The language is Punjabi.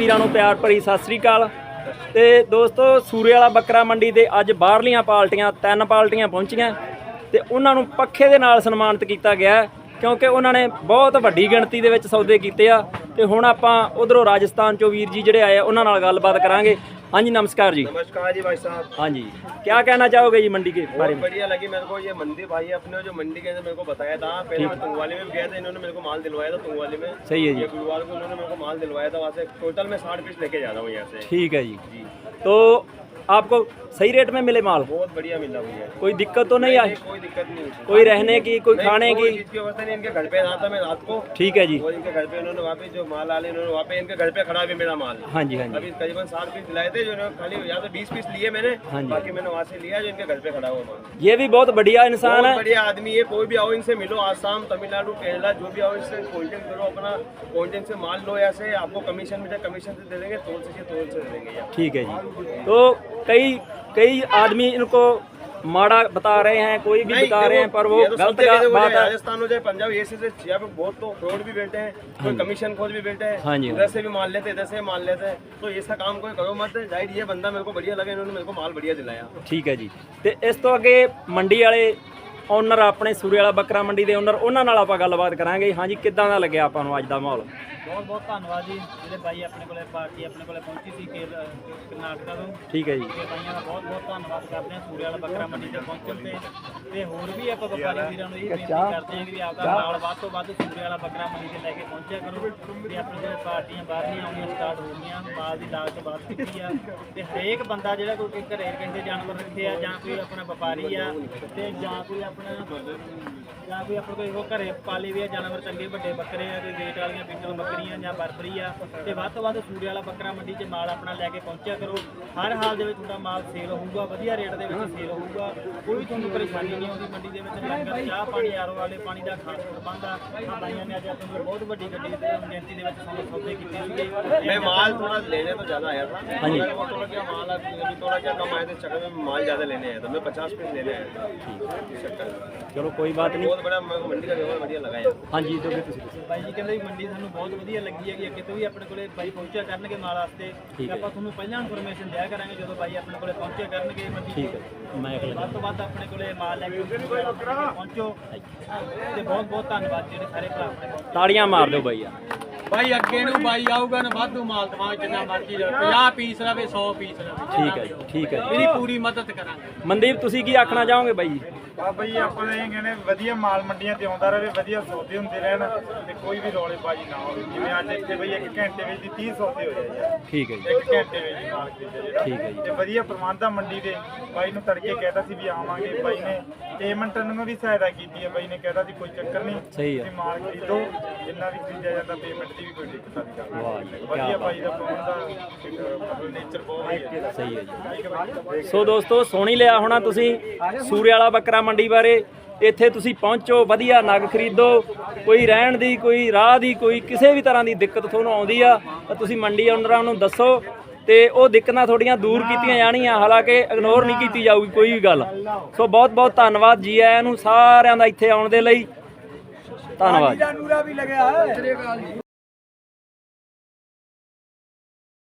ਵੀਰਾਂ ਨੂੰ ਪਿਆਰ ਭਰੀ ਸਤਿ ਸ੍ਰੀ ਅਕਾਲ। ਤੇ ਦੋਸਤੋ ਸੂਰੇ ਵਾਲਾ ਬੱਕਰਾ ਮੰਡੀ ਤੇ ਅੱਜ ਬਾਹਰਲੀਆਂ ਪਾਰਟੀਆਂ ਤਿੰਨ ਪਾਰਟੀਆਂ ਪਹੁੰਚੀਆਂ। ਤੇ ਉਹਨਾਂ ਨੂੰ ਪੱਖੇ ਦੇ ਨਾਲ ਸਨਮਾਨਿਤ ਕੀਤਾ ਗਿਆ ਹੈ, ਕਿਉਂਕਿ ਉਹਨਾਂ ਨੇ ਬਹੁਤ ਵੱਡੀ ਗਿਣਤੀ ਦੇ ਵਿੱਚ ਸੌਦੇ ਕੀਤੇ ਆ। ਤੇ ਹੁਣ ਆਪਾਂ ਉਧਰੋਂ ਰਾਜਸਥਾਨ ਚੋਂ ਵੀਰ ਜੀ ਜਿਹੜੇ ਆਏ ਆ ਉਹਨਾਂ ਨਾਲ ਗੱਲਬਾਤ ਕਰਾਂਗੇ। हाँ जी नमस्कार जी नमस्कार जी भाई साहब हाँ जी क्या कहना चाहोगे जी मंडी के बारे में बढ़िया लगी मेरे को ये मंडी भाई अपने जो मंडी के मेरे को बताया था पहले मैं तुंगवाली में गया था इन्होंने मेरे को माल दिलवाया था तुंगवाली में सही है जी गुरुवार को उन्होंने मेरे को माल दिलवाया था वहाँ से टोटल मैं साठ पीस लेके जा रहा हूँ यहाँ से ठीक है जी तो आपको सही रेट में मिले माल? बहुत बढ़िया मिला भैया कोई दिक्कत तो नहीं आई कोई दिक्कत नहीं कोई रहने की कोई खाने की? इनके घर पे रहा था मैं रात को ठीक है जी। इनके घर पे उन्होंने वहाँ पे जो माल आले उन्होंने वहाँ पे इनके घर पे खड़ा भी मेरा माल। हाँ जी हाँ जी। अभी करीबन साठ पीस दिलाए थे जो खाली या तो बीस पीस लिए मैंने हाँ जी। बाकी मैंने वहाँ से लिया जो इनके घर पे खड़ा हुआ माल। ये भी बहुत बढ़िया इंसान है। बढ़िया आदमी है कोई भी आओ इनसे मिलो आसाम तमिलनाडु केरला जो भी आओ इससे कोल्ड करो अपना कोल्ड से माल लो ऐसे आपको कमीशन मिले कमीशन से दे देंगे तोल से तोल से दे देंगे। ठीक है जी। तो कई कई आदमी इनको माड़ा बता रहे हैं कोई भी बता रहे हैं पर वो ये तो सब गलत जगह से हो बात जाए, है राजस्थान हो जाए पंजाब ये से यहाँ पे बहुत तो फ्रॉड भी बैठे हैं कोई कमीशन खोज भी बैठे हाँ हैं जी, उधर से भी माल लेते हैं, इधर से भी माल लेते हैं तो ऐसा काम कोई करो मत जाहिर ये बंदा मेरे को बढ़िया लगा इन्होंने मेरे को माल बढ़िया दिलाया ਠੀਕ ਹੈ ਜੀ ਤੇ ਇਸ ਤੋਂ ਅੱਗੇ ਮੰਡੀ ਵਾਲੇ ਓਨਰ ਆਪਣੇ ਸੂਰੇ ਵਾਲਾ ਬੱਕਰਾ ਮੰਡੀ ਦੇ ਓਨਰ ਉਹਨਾਂ ਨਾਲ ਆਪਾਂ ਗੱਲਬਾਤ ਕਰਾਂਗੇ ਹਾਂਜੀ ਕਿੱਦਾਂ ਦਾ ਲੱਗਿਆ ਆਪਾਂ ਨੂੰ ਅੱਜ ਦਾ ਮਾਹੌਲ ਬਹੁਤ ਬਹੁਤ ਧੰਨਵਾਦ ਜੀ। ਜਿਹੜੇ ਬਾਈ ਆਪਣੇ ਕੋਲੇ ਪਾਰਟੀ ਆਪਣੇ ਕੋਲੇ ਪਹੁੰਚੀ ਸੀ ਕੇਰ- ਕਰਨਾਟਕਾ ਤੋਂ। ਠੀਕ ਹੈ ਜੀ। ਤੇ ਬਾਈਆਂ ਦਾ ਬਹੁਤ ਬਹੁਤ ਧੰਨਵਾਦ ਕਰਦੇ ਹਾਂ। ਸੂਰੇ ਵਾਲਾ ਬੱਕਰਾ ਮੰਡੀ ਤੇ ਪਹੁੰਚਣ ਤੇ। ਤੇ ਹੋਰ ਵੀ ਆਪਾਂ ਵਪਾਰੀ ਵੀਰਾਂ ਨੂੰ ਇਹ ਬੇਨਤੀ ਕਰਦੇ ਹਾਂ ਕਿ ਵੀ ਆਪਦਾ ਮਾਲ ਵੱਧ ਤੋਂ ਵੱਧ ਸੂਰੇ ਵਾਲਾ ਬੱਕਰਾ ਮੰਡੀ ਤੇ ਲੈ ਕੇ ਪਹੁੰਚਿਆ ਕਰੋ। ਤੇ ਆਪਣੇ ਜਿਹੜੇ ਪਾਰਟੀਆਂ ਬਾਹਰਲੀਆਂ ਆਉਣੀਆਂ ਸਟਾਰਟ ਹੋ ਗਈਆਂ। ਮਾਲ ਦੀ ਲਾਗਤ ਵੱਧ ਚੁੱਕੀ ਆ। ਤੇ ਹਰੇਕ ਬੰਦਾ ਜਿਹੜਾ ਕੋਈ ਘਰੇ ਕਹਿੰਦੇ ਜਾਨਵਰ ਰੱਖੇ ਆ ਜਾਂ ਕੋਈ ਆਪਣਾ ਵਪਾਰੀ ਆ ਤੇ ਜਾਂ ਕੋਈ ਆਪਣਾ ਜਾਂ ਕੋਈ ਆਪਣੇ ਕੋਈ ਉਹ ਘਰੇ ਪਾਲੇ ਵੀ ਆ ਜਾਨਵਰ ਚੰਗੇ ਵੱਡੇ ਬੱਕਰੇ ਆ ਕੋਈ ਰੇਟ ਵਾਲੀਆਂ ਪਿੰਡੋਂ ਬੱਕਰੀਆਂ ਵਾਪਰੀਆਂ ਜਾਂ ਵਾਪਰੀ ਆ ਤੇ ਵੱਧ ਤੋਂ ਵੱਧ ਸੂੜੇ ਵਾਲਾ ਬੱਕਰਾ ਮੰਡੀ 'ਚ ਮਾਲ ਆਪਣਾ ਲੈ ਕੇ ਪਹੁੰਚਿਆ ਕਰੋ। ਹਰ ਹਾਲ ਦੇ ਵਿੱਚ ਤੁਹਾਡਾ ਮਾਲ ਸੇਲ ਹੋਊਗਾ ਵਧੀਆ ਰੇਟ ਦੇ ਵਿੱਚ ਸੇਲ ਹੋਊਗਾ। ਕੋਈ ਤੁਹਾਨੂੰ ਪਰੇਸ਼ਾਨੀ ਨਹੀਂ ਆਉਂਦੀ ਮੰਡੀ ਦੇ ਵਿੱਚ ਲੰਗਰ ਚਾਹ ਪਾਣੀ ਆਰੋ ਵਾਲੇ ਪਾਣੀ ਦਾ ਖਾਸ ਪ੍ਰਬੰਧ ਆ। ਬਾਈਆਂ ਨੇ ਅੱਜ ਤੁਹਾਨੂੰ ਬਹੁਤ ਵੱਡੀ ਗੱਡੀ ਦੇ ਗਿਣਤੀ ਦੇ ਵਿੱਚ ਸਾਨੂੰ ਸੌਦੇ ਕੀਤੇ ਸੀਗੇ। ਮੈਂ ਮਾਲ ਥੋੜਾ ਲੈਣੇ ਤੋਂ ਜ਼ਿਆਦਾ ਆਇਆ ਥਾ ਹਾਂਜੀ। ਥੋੜਾ ਜਿਹਾ ਮਾਲ ਆ ਥੋੜਾ ਜਿਹਾ ਕਮ ਤੇ ਚੱਕਰ ਮੈਂ ਮਾਲ ਜ਼ਿਆਦਾ ਲੈਣੇ ਆਇਆ ਤਾਂ ਮੈਂ 50 ਪੀਸ ਲੈਣੇ ਆਇਆ। ਠੀਕ। ਚਲੋ ਕੋਈ ਬਾਤ ਨਹੀਂ। ਬਹੁਤ ਬੜਾ ਮੰਡੀ ਦਾ ਵਧੀਆ ਲਗਾਇਆ। ਹਾਂਜੀ ਜੋ ਤੁਸੀਂ ਬਾਈ ਜੀ ਕਹਿੰਦੇ ਮੰਡੀ ਸਾਨੂੰ ਬਹੁਤ ਵਧੀਆ ਲੱਗੀ ਹੈਗੀ ਅੱਗੇ ਤੋਂ ਵੀ ਆਪਣੇ ਕੋਲੇ ਬਾਈ ਪਹੁੰਚਿਆ ਕਰਨਗੇ ਮਾਲ ਵਾਸਤੇ ਤੇ ਹੈ। ਆਪਾਂ ਤੁਹਾਨੂੰ ਪਹਿਲਾਂ ਇਨਫੋਰਮੇਸ਼ਨ ਦਿਆ ਕਰਾਂਗੇ ਜਦੋਂ ਬਾਈ ਆਪਣੇ ਕੋਲੇ ਪਹੁੰਚਿਆ ਕਰਨਗੇ ਮੰਡੀ ਠੀਕ ਹੈ ਮੈਂ ਅਗਲੇ ਵੱਧ ਤੋਂ ਵੱਧ ਆਪਣੇ ਕੋਲੇ ਮਾਲ ਲੈ ਕੇ ਪਹੁੰਚੋ। ਤੇ ਬਹੁਤ ਬਹੁਤ ਧੰਨਵਾਦ ਜਿਹੜੇ ਸਾਰੇ ਭਰਾ ਆਪਣੇ ਕੋਲ। ਤਾੜੀਆਂ ਮਾਰ ਦਿਓ ਬਾਈ ਯਾਰ ਭਾਈ ਅੱਗੇ ਨੂੰ ਬਾਈ ਆਊਗਾ ਨਾ ਵਾਧੂ ਮਾਲ ਦਵਾਂਗੇ ਜਿੰਨਾ ਮਰਜ਼ੀ ਰਵੇ 50 ਪੀਸ ਰਵੇ 100 ਪੀਸ ਰਵੇ ਠੀਕ ਹੈ ਜੀ ਠੀਕ ਹੈ ਜੀ ਇਹਦੀ ਪੂਰੀ ਮਦਦ ਕਰਾਂਗੇ। ਮਨਦੀਪ ਤੁਸੀਂ ਕੀ ਆਖਣਾ ਚਾਹੋਗੇ ਬਾਈ? ਜੀ ਆ ਬਈ ਆਪਾਂ ਤਾਂ ਇਹ ਕਹਿੰਦੇ ਵਧੀਆ ਮਾਲ ਮੰਡੀਆਂ ਤੇ ਆਉਂਦਾ ਰਹੇ ਵਧੀਆ ਸੌਦੇ ਹੁੰਦੇ ਰਹਿਣ ਤੇ ਕੋਈ ਵੀ ਰੌਲੇ ਬਾਜੀ ਨਾ ਹੋਵੇ। ਜਿਵੇਂ ਅੱਜ ਇੱਥੇ ਬਈ ਇੱਕ ਘੰਟੇ ਵਿੱਚ ਦੀ 30 ਸੌਦੇ ਹੋ ਜਾਏ ਯਾਰ ਠੀਕ ਹੈ ਜੀ। ਇੱਕ ਘੰਟੇ ਵਿੱਚ ਹੀ ਮਾਲ ਖਰੀਦਿਆ ਜਿਹੜਾ ਠੀਕ ਹੈ ਜੀ। ਤੇ ਵਧੀਆ ਪ੍ਰਬੰਧ ਆ ਮੰਡੀ ਦੇ। ਬਾਈ ਨੂੰ ਤੜਕੇ ਕਹਿਤਾ ਸੀ ਵੀ ਆਵਾਂਗੇ ਬਾਈ ਨੇ ਪੇਮੈਂਟ ਨੂੰ ਵੀ ਸਹਾਇਤਾ ਕੀਤੀ ਹੈ ਬਾਈ ਨੇ ਕਹਿਤਾ ਸੀ ਕੋਈ ਚੱਕਰ ਨਹੀਂ ਸਹੀ ਹੈ। ਤੁਸੀਂ ਮਾਲ ਖਰੀਦੋ ਜਿੰਨਾ ਵੀ ਖਰੀਦਿਆ ਜਾਂਦਾ ਪੇਮੈਂਟ ਦੀ ਵੀ ਕੋਈ ਦਿੱਕਤ ਨਹੀਂ ਕਰਦਾ। ਵਾਹ ਜੀ, ਕਿਆ ਵਧੀਆ। ਬਾਈ ਦਾ ਆ ਇੱਕ ਮਤਲਬ ਨੇਚਰ ਬਹੁਤ ਵਧੀਆ। ਸਹੀ ਹੈ ਜੀ। ਠੀਕ ਹੈ ਬਾਈ। ਸੋ ਦੋਸਤੋ ਸੋਣੀ ਲਿਆ ਹੋਣਾ ਤੁਸੀਂ ਸੂਰੇ ਵਾਲਾ ਬੱਕਰਾ ਮੰਡੀ ਬਾਰੇ। ਇੱਥੇ ਤੁਸੀਂ ਪਹੁੰਚੋ ਵਧੀਆ ਨਗ ਖਰੀਦੋ ਕੋਈ ਰਹਿਣ ਦੀ ਕੋਈ ਰਾਹ ਦੀ ਕੋਈ ਕਿਸੇ ਵੀ ਤਰ੍ਹਾਂ ਦੀ ਦਿੱਕਤ ਤੁਹਾਨੂੰ ਆਉਂਦੀ ਆ ਤਾਂ ਤੁਸੀਂ ਮੰਡੀ ਓਨਰਾਂ ਨੂੰ ਦੱਸੋ। ਤੇ ਉਹ ਦਿੱਕਤਾਂ ਤੁਹਾਡੀਆਂ ਦੂਰ ਕੀਤੀਆਂ ਜਾਣੀਆਂ ਹਾਲਾਂਕਿ ਇਗਨੋਰ ਨਹੀਂ ਕੀਤੀ ਜਾਊਗੀ ਕੋਈ ਵੀ ਗੱਲ। ਸੋ ਬਹੁਤ ਬਹੁਤ ਧੰਨਵਾਦ ਜੀ ਆਇਆਂ ਨੂੰ ਸਾਰਿਆਂ ਦਾ ਇੱਥੇ ਆਉਣ ਦੇ ਲਈ। ਧੰਨਵਾਦ।